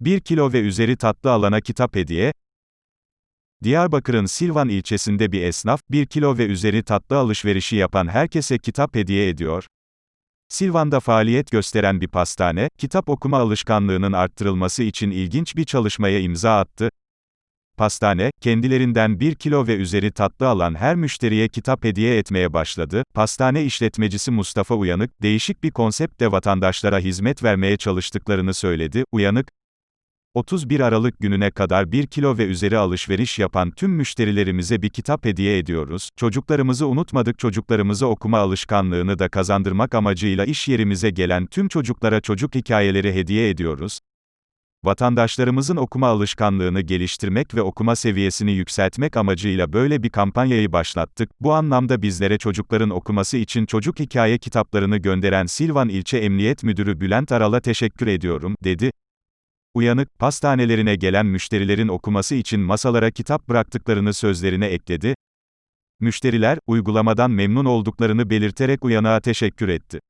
1 kilo ve üzeri tatlı alana kitap hediye. Diyarbakır'ın Silvan ilçesinde bir esnaf, 1 kilo ve üzeri tatlı alışverişi yapan herkese kitap hediye ediyor. Silvan'da faaliyet gösteren bir pastane, kitap okuma alışkanlığının arttırılması için ilginç bir çalışmaya imza attı. Pastane, kendilerinden 1 kilo ve üzeri tatlı alan her müşteriye kitap hediye etmeye başladı. Pastane işletmecisi Mustafa Uyanık, değişik bir konseptle vatandaşlara hizmet vermeye çalıştıklarını söyledi. Uyanık, 31 Aralık gününe kadar 1 kilo ve üzeri alışveriş yapan tüm müşterilerimize bir kitap hediye ediyoruz. Çocuklarımızı unutmadık çocuklarımıza okuma alışkanlığını da kazandırmak amacıyla iş yerimize gelen tüm çocuklara çocuk hikayeleri hediye ediyoruz. Vatandaşlarımızın okuma alışkanlığını geliştirmek ve okuma seviyesini yükseltmek amacıyla böyle bir kampanyayı başlattık. Bu anlamda bizlere çocukların okuması için çocuk hikaye kitaplarını gönderen Silvan İlçe Emniyet Müdürü Bülent Aral'a teşekkür ediyorum, dedi. Uyanık, pastanelerine gelen müşterilerin okuması için masalara kitap bıraktıklarını sözlerine ekledi. Müşteriler, uygulamadan memnun olduklarını belirterek Uyanık'a teşekkür etti.